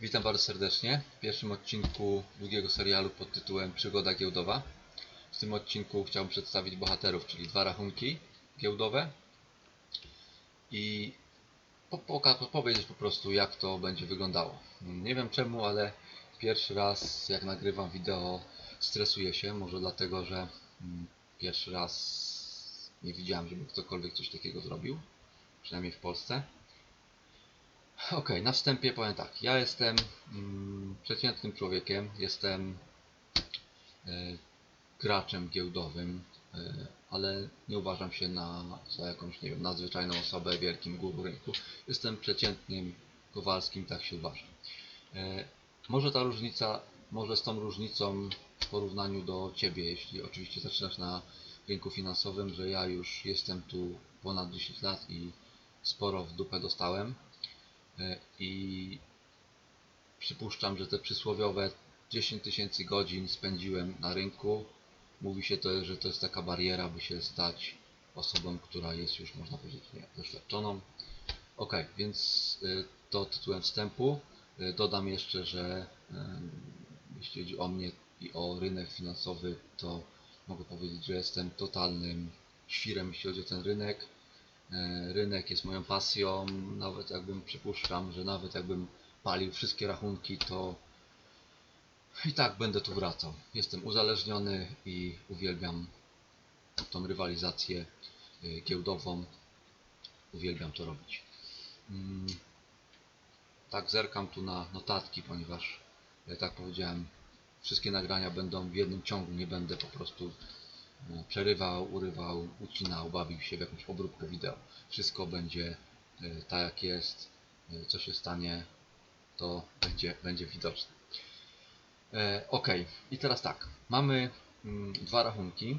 Witam bardzo serdecznie w pierwszym odcinku długiego serialu pod tytułem Przygoda giełdowa. W tym odcinku chciałbym przedstawić bohaterów, czyli dwa rachunki giełdowe i powiedzieć po prostu jak to będzie wyglądało. Nie wiem czemu, ale pierwszy raz jak nagrywam wideo stresuję się, może dlatego, że mm, pierwszy raz nie widziałem, żeby ktokolwiek coś takiego zrobił, przynajmniej w Polsce. Okej, na wstępie powiem tak. Ja jestem mm, przeciętnym człowiekiem, jestem e, graczem giełdowym, e, ale nie uważam się na, za jakąś, nie wiem, nadzwyczajną osobę, wielkim guru rynku. Jestem przeciętnym Kowalskim, tak się uważam. E, może ta różnica, może z tą różnicą w porównaniu do Ciebie, jeśli oczywiście zaczynasz na rynku finansowym, że ja już jestem tu ponad 10 lat i sporo w dupę dostałem. E, i przypuszczam, że te przysłowiowe 10 tysięcy godzin spędziłem na rynku. Mówi się to, że to jest taka bariera, by się stać osobą, która jest już, można powiedzieć, nie, doświadczoną. Ok, więc y, to tytułem wstępu. Y, Dodam jeszcze, że jeśli chodzi o mnie i o rynek finansowy, to mogę powiedzieć, że jestem totalnym świrem, jeśli chodzi o ten rynek. E, Rynek jest moją pasją, nawet jakbym przypuszczam, że nawet jakbym palił wszystkie rachunki, to i tak będę tu wracał. Jestem uzależniony i uwielbiam tą rywalizację y, giełdową. Uwielbiam to robić. Mm, Tak, zerkam tu na notatki, ponieważ, jak tak powiedziałem, wszystkie nagrania będą w jednym ciągu, nie będę po prostu e, przerywał, urywał, ucinał, bawił się w jakąś obróbkę wideo. Wszystko będzie e, tak jak jest, e, co się stanie, to będzie, będzie widoczne. E, ok, i teraz tak, mamy mm, dwa rachunki.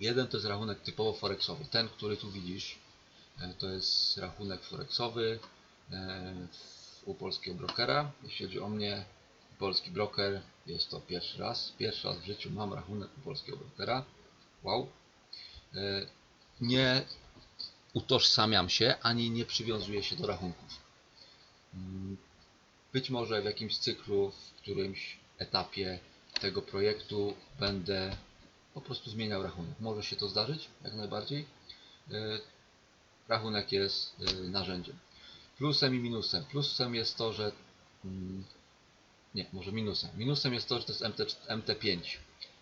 Jeden to jest rachunek typowo forexowy, ten, który tu widzisz, e, to jest rachunek forexowy e, u polskiego brokera. Jeśli chodzi o mnie, polski broker, jest to pierwszy raz. Pierwszy raz w życiu mam rachunek u polskiego brokera. Wow. E, Nie utożsamiam się, ani nie przywiązuję się do rachunków. Mm, Być może w jakimś cyklu, w którymś etapie tego projektu będę po prostu zmieniał rachunek. Może się to zdarzyć, jak najbardziej. E, Rachunek jest e, narzędziem. Plusem i minusem. Plusem jest to, że mm, nie, może minusem. Minusem jest to, że to jest MT, MT5.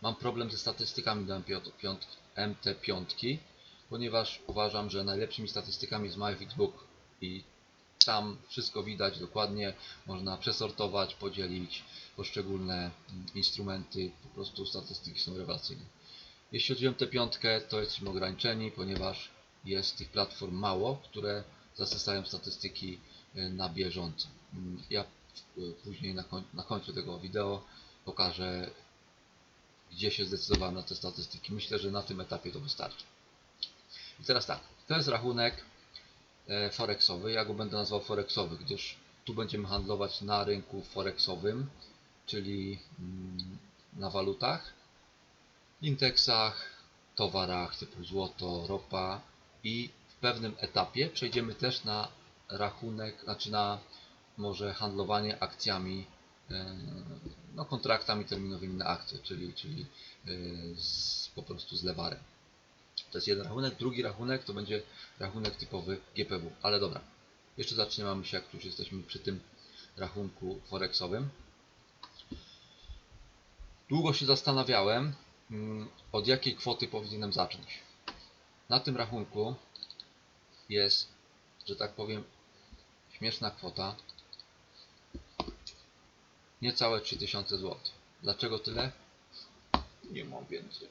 Mam problem ze statystykami do MT5, MT5, ponieważ uważam, że najlepszymi statystykami jest MyFix Book i tam wszystko widać dokładnie, można przesortować, podzielić poszczególne mm, instrumenty, po prostu statystyki są rewelacyjne. Jeśli chodzi o MT5, to jesteśmy ograniczeni, ponieważ jest tych platform mało, które zasysają statystyki y, na bieżąco. Mm, Ja później na, koń, na końcu tego wideo pokażę, gdzie się zdecydowałem na te statystyki. Myślę, że na tym etapie to wystarczy. I teraz tak, to jest rachunek e, forexowy. Ja go będę nazwał forexowy, gdyż tu będziemy handlować na rynku forexowym, czyli mm, na walutach, indeksach, towarach typu złoto, ropa i w pewnym etapie przejdziemy też na rachunek, znaczy na może handlowanie akcjami, e, no kontraktami terminowymi na akcje, czyli, czyli e, z, po prostu z lewarem. To jest jeden rachunek. Drugi rachunek to będzie rachunek typowy GPW. Ale dobra, jeszcze zatrzymamy się, jak już jesteśmy przy tym rachunku forexowym. Długo się zastanawiałem, mm, od jakiej kwoty powinienem zacząć. Na tym rachunku jest, że tak powiem, śmieszna kwota. Niecałe 3000 zł. Dlaczego tyle? Nie mam więcej.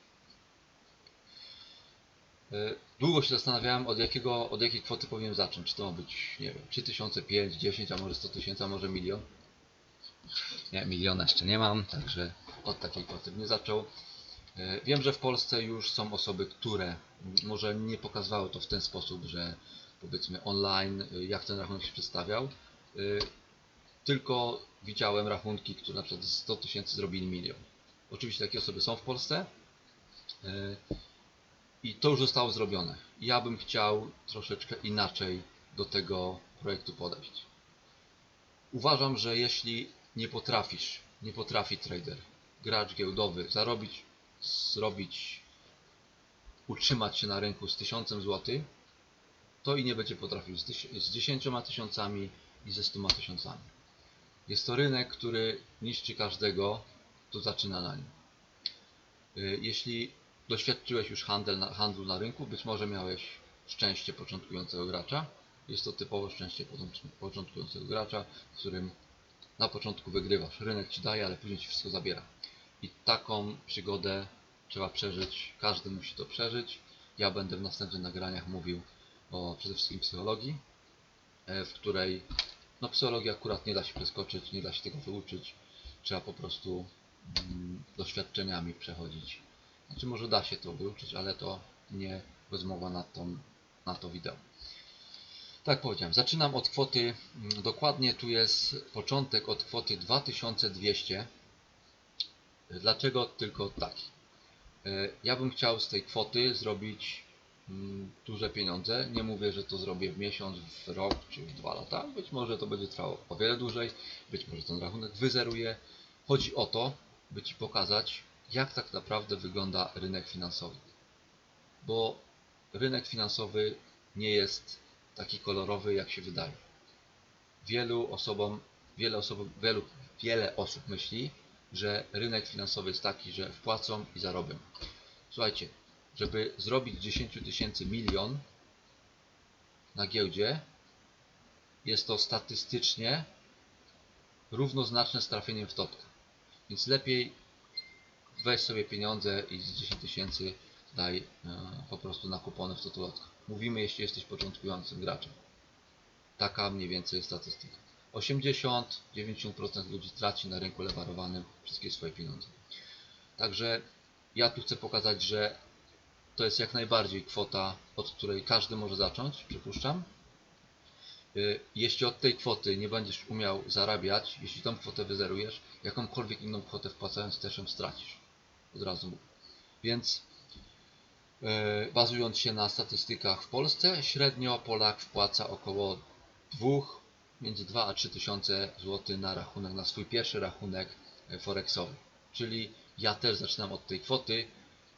Y, Długo się zastanawiałem, od, jakiego, od jakiej kwoty powinien zacząć. Czy to ma być, nie wiem, 3000, 5, 10, a może 100 tysięcy, a może milion. Nie, miliona jeszcze nie mam, także od takiej kwoty bym nie zaczął. Y, Wiem, że w Polsce już są osoby, które może nie pokazywały to w ten sposób, że powiedzmy online, y, jak ten rachunek się przedstawiał. Tylko widziałem rachunki, które na przykład z 100 tysięcy zrobili milion. Oczywiście takie osoby są w Polsce. Y, i to już zostało zrobione. Ja bym chciał troszeczkę inaczej do tego projektu podejść. Uważam, że jeśli nie potrafisz, nie potrafi trader, gracz giełdowy zarobić, zrobić, utrzymać się na rynku z 1000 zł, to i nie będzie potrafił z, z 10 tysiącami i ze 100 tysiącami. Jest to rynek, który niszczy każdego, kto zaczyna na nim. Y, Jeśli doświadczyłeś już handel na, handlu na rynku, być może miałeś szczęście początkującego gracza. Jest to typowo szczęście początku- początkującego gracza, w którym na początku wygrywasz. Rynek ci daje, ale później ci wszystko zabiera. I taką przygodę trzeba przeżyć. Każdy musi to przeżyć. Ja będę w następnych nagraniach mówił o przede wszystkim psychologii, e, w której no psychologii akurat nie da się przeskoczyć, nie da się tego wyuczyć. Trzeba po prostu mm, doświadczeniami przechodzić. Znaczy może da się to wyuczyć, ale to nie rozmowa na, tą, na to wideo. Tak powiedziałem, zaczynam od kwoty, mm, dokładnie tu jest początek od kwoty 2200. Dlaczego tylko taki? E, Ja bym chciał z tej kwoty zrobić duże pieniądze. Nie mówię, że to zrobię w miesiąc, w rok czy w dwa lata. Być może to będzie trwało o wiele dłużej, być może ten rachunek wyzeruję. Chodzi o to, by Ci pokazać, jak tak naprawdę wygląda rynek finansowy. Bo rynek finansowy nie jest taki kolorowy, jak się wydaje. Wielu osobom, wiele osób, wielu, wiele osób myśli, że rynek finansowy jest taki, że wpłacą i zarobią. Słuchajcie, żeby zrobić 10 tysięcy milion na giełdzie, jest to statystycznie równoznaczne z trafieniem w topkę. Więc lepiej weź sobie pieniądze i z 10 tysięcy daj e, po prostu na kupony w totolotka. Mówimy, jeśli jesteś początkującym graczem. Taka mniej więcej jest statystyka. 80-90% ludzi traci na rynku lewarowanym wszystkie swoje pieniądze. Także ja tu chcę pokazać, że to jest jak najbardziej kwota, od której każdy może zacząć, przypuszczam. Y, Jeśli od tej kwoty nie będziesz umiał zarabiać, jeśli tą kwotę wyzerujesz, jakąkolwiek inną kwotę wpłacając też ją stracisz. Od razu mówię. Więc y, bazując się na statystykach w Polsce, średnio Polak wpłaca około 2, między 2 a 3 tysiące złotych na rachunek, na swój pierwszy rachunek e, forexowy. Czyli ja też zaczynam od tej kwoty,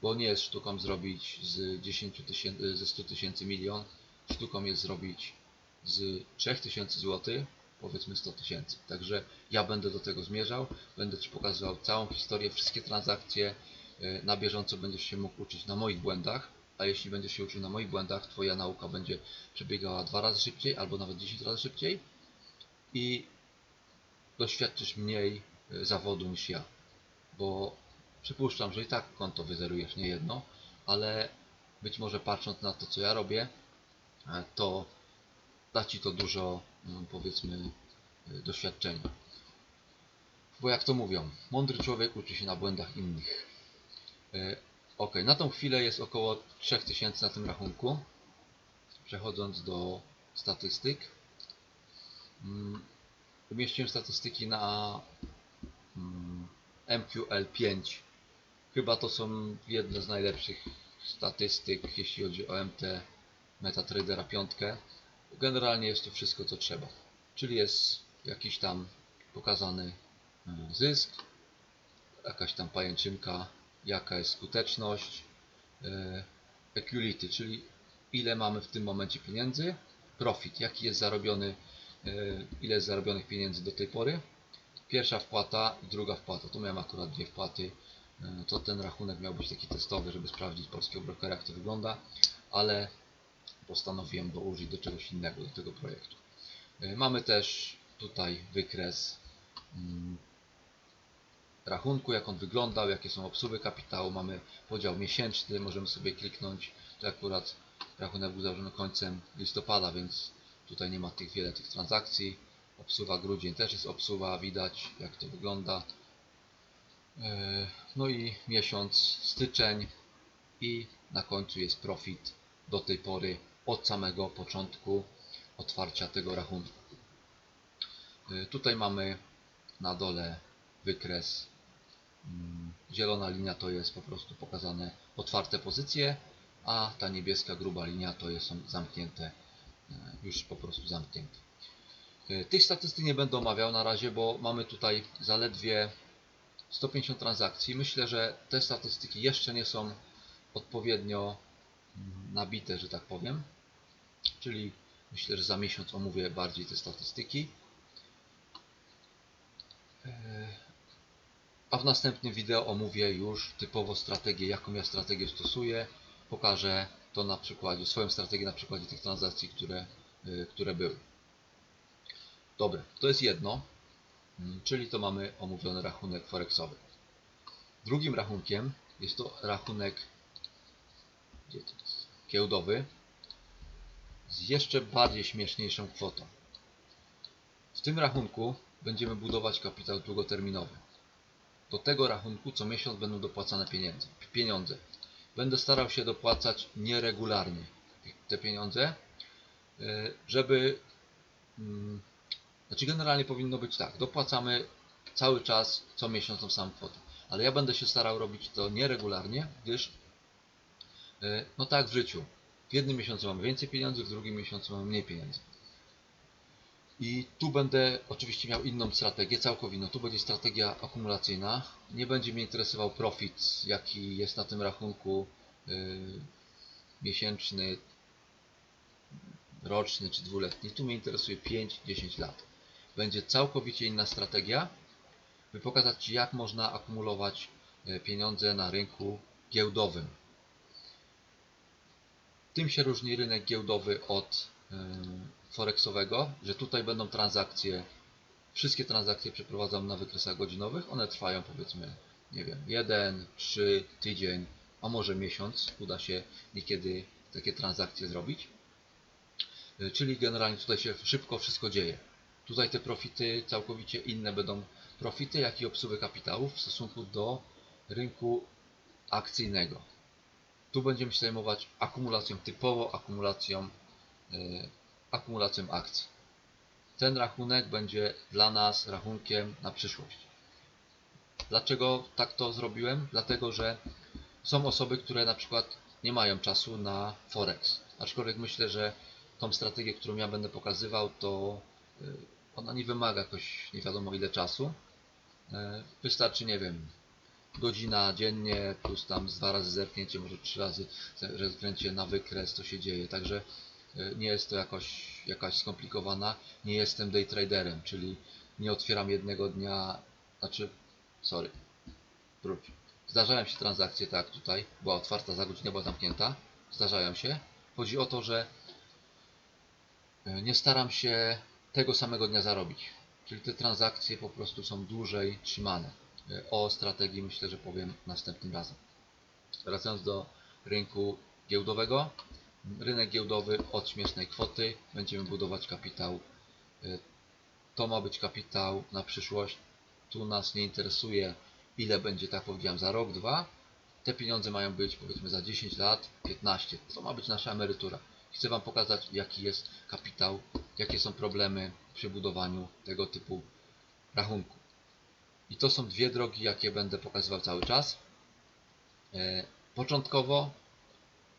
bo nie jest sztuką zrobić z 10 tysięcy, ze 100 tysięcy milion. Sztuką jest zrobić z 3000 zł, powiedzmy 100 tysięcy. Także ja będę do tego zmierzał, będę Ci pokazywał całą historię, wszystkie transakcje. e, Na bieżąco będziesz się mógł uczyć na moich błędach, a jeśli będziesz się uczył na moich błędach, Twoja nauka będzie przebiegała dwa razy szybciej albo nawet 10 razy szybciej i doświadczysz mniej e, zawodu niż ja. Bo przypuszczam, że i tak konto wyzerujesz nie jedno, ale być może patrząc na to, co ja robię, e, to da Ci to dużo, mm, powiedzmy, e, doświadczenia. Bo jak to mówią, mądry człowiek uczy się na błędach innych. E, Ok, na tą chwilę jest około 3000 na tym rachunku. Przechodząc do statystyk. Mm, Umieściłem statystyki na mm, MQL5. Chyba to są jedne z najlepszych statystyk, jeśli chodzi o MT MetaTradera 5. Generalnie jest to wszystko, co trzeba. Czyli jest jakiś tam pokazany y, zysk, jakaś tam pajęczynka, jaka jest skuteczność, equity, czyli ile mamy w tym momencie pieniędzy, profit, jaki jest zarobiony, y, ile jest zarobionych pieniędzy do tej pory, pierwsza wpłata i druga wpłata. Tu miałem akurat dwie wpłaty, to ten rachunek miał być taki testowy, żeby sprawdzić polskiego brokera, jak to wygląda, ale postanowiłem go użyć do czegoś innego, do tego projektu. Y, Mamy też tutaj wykres mm, rachunku, jak on wyglądał, jakie są obsługi kapitału. Mamy podział miesięczny, możemy sobie kliknąć. To akurat rachunek był założony końcem listopada, więc tutaj nie ma tych wiele tych transakcji. Obsługa grudzień też jest obsługa, widać jak to wygląda. E, No i miesiąc styczeń i na końcu jest profit do tej pory od samego początku otwarcia tego rachunku. E, Tutaj mamy na dole wykres. Mm, Zielona linia to jest po prostu pokazane otwarte pozycje, a ta niebieska gruba linia to jest, zamknięte, e, już po prostu zamknięte. Tych statystyk nie będę omawiał na razie, bo mamy tutaj zaledwie 150 transakcji. Myślę, że te statystyki jeszcze nie są odpowiednio mm, nabite, że tak powiem. Czyli myślę, że za miesiąc omówię bardziej te statystyki. E, A w następnym wideo omówię już typowo strategię, jaką ja strategię stosuję. Pokażę to na przykładzie, swoją strategię na przykładzie tych transakcji, które, y, które były. Dobra, to jest jedno, czyli to mamy omówiony rachunek forexowy. Drugim rachunkiem jest to rachunek giełdowy z jeszcze bardziej śmieszniejszą kwotą. W tym rachunku będziemy budować kapitał długoterminowy. Do tego rachunku co miesiąc będą dopłacane pieniądze. pieniądze. Będę starał się dopłacać nieregularnie te pieniądze, y, żeby. Znaczy, generalnie powinno być tak: dopłacamy cały czas, co miesiąc tą samą kwotę. Ale ja będę się starał robić to nieregularnie, gdyż, y, no tak w życiu, w jednym miesiącu mamy więcej pieniędzy, w drugim miesiącu mamy mniej pieniędzy. I tu będę oczywiście miał inną strategię, całkowicie inną. Tu będzie strategia akumulacyjna. Nie będzie mnie interesował profit, jaki jest na tym rachunku yy, miesięczny, roczny czy dwuletni. Tu mnie interesuje 5-10 lat. Będzie całkowicie inna strategia, by pokazać Ci, jak można akumulować yy, pieniądze na rynku giełdowym. Tym się różni rynek giełdowy od yy, forexowego, że tutaj będą transakcje, wszystkie transakcje przeprowadzam na wykresach godzinowych, one trwają powiedzmy, nie wiem, jeden, trzy, tydzień, a może miesiąc, uda się niekiedy takie transakcje zrobić. Y, Czyli generalnie tutaj się szybko wszystko dzieje. Tutaj te profity całkowicie inne będą profity, jak i obsługi kapitałów w stosunku do rynku akcyjnego. Tu będziemy się zajmować akumulacją typowo, akumulacją y, akumulacją akcji. Ten rachunek będzie dla nas rachunkiem na przyszłość. Dlaczego tak to zrobiłem? Dlatego, że są osoby, które na przykład nie mają czasu na Forex. Aczkolwiek myślę, że tą strategię, którą ja będę pokazywał, to ona nie wymaga jakoś nie wiadomo ile czasu. Y, Wystarczy, nie wiem, godzina dziennie, plus tam dwa razy zerknięcie, może trzy razy zerknięcie na wykres, to się dzieje. Także y, nie jest to jakoś, jakaś skomplikowana. Nie jestem day traderem, czyli nie otwieram jednego dnia, znaczy, sorry, wróć. Zdarzają się transakcje, tak tutaj, była otwarta za godzinę, była zamknięta. Zdarzają się. Chodzi o to, że y, nie staram się tego samego dnia zarobić. Czyli te transakcje po prostu są dłużej trzymane. O strategii myślę, że powiem następnym razem. Wracając do rynku giełdowego. Rynek giełdowy od śmiesznej kwoty. Będziemy budować kapitał. Y, To ma być kapitał na przyszłość. Tu nas nie interesuje ile będzie, tak powiedziałem, za rok, dwa. Te pieniądze mają być powiedzmy za 10 lat, 15. To ma być nasza emerytura. Chcę Wam pokazać jaki jest kapitał, jakie są problemy przy budowaniu tego typu rachunku. I to są dwie drogi, jakie będę pokazywał cały czas. E, Początkowo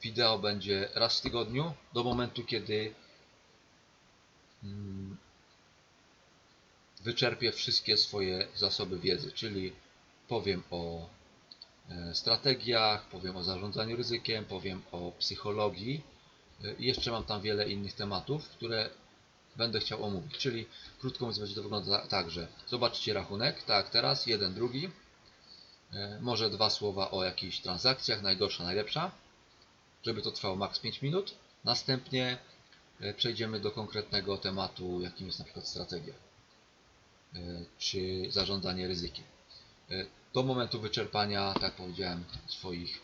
wideo będzie raz w tygodniu, do momentu kiedy mm, wyczerpię wszystkie swoje zasoby wiedzy, czyli powiem o e, strategiach, powiem o zarządzaniu ryzykiem, powiem o psychologii i jeszcze mam tam wiele innych tematów, które będę chciał omówić. Czyli krótko mówiąc będzie to wygląda tak, że zobaczcie rachunek, tak teraz, jeden, drugi, E, może dwa słowa o jakichś transakcjach, najgorsza, najlepsza, żeby to trwało maks 5 minut. Następnie e, przejdziemy do konkretnego tematu, jakim jest na przykład strategia e, czy zarządzanie ryzykiem. Do momentu wyczerpania, tak powiedziałem, swoich,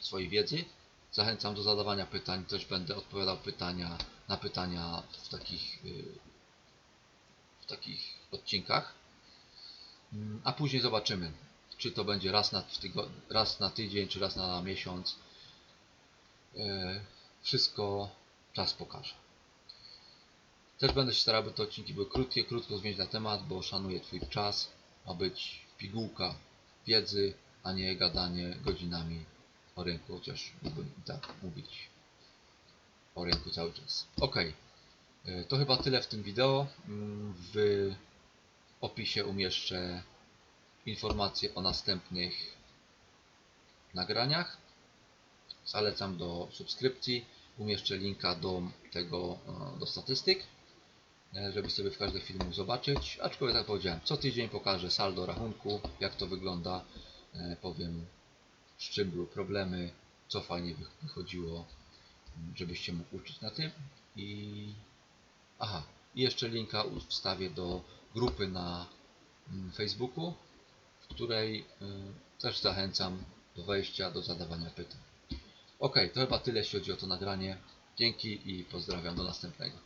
swojej wiedzy, zachęcam do zadawania pytań. Też będę odpowiadał pytania, na pytania w takich, y, w takich odcinkach. Mm, A później zobaczymy, czy to będzie raz na, raz na tydzień, czy raz na miesiąc. E, Wszystko czas pokaże. Też będę się starał, by te odcinki były krótkie, krótko zmienić na temat, bo szanuję Twój czas. Ma być pigułka wiedzy, a nie gadanie godzinami o rynku, chociaż mógłbym tak mówić o rynku cały czas. Ok. E, To chyba tyle w tym wideo. Mm, W opisie umieszczę informacje o następnych nagraniach. Zalecam do subskrypcji. Umieszczę linka do tego, e, do statystyk, e, żeby sobie w chwili mógł zobaczyć. Aczkolwiek tak powiedziałem, co tydzień pokażę saldo rachunku, jak to wygląda. Powiem z czym były problemy, co fajnie wy- wychodziło, żebyście mógł uczyć na tym. I aha, i jeszcze linka wstawię do grupy na mm, Facebooku, w której y, też zachęcam do wejścia, do zadawania pytań. Ok, to chyba tyle, jeśli chodzi o to nagranie. Dzięki i pozdrawiam do następnego.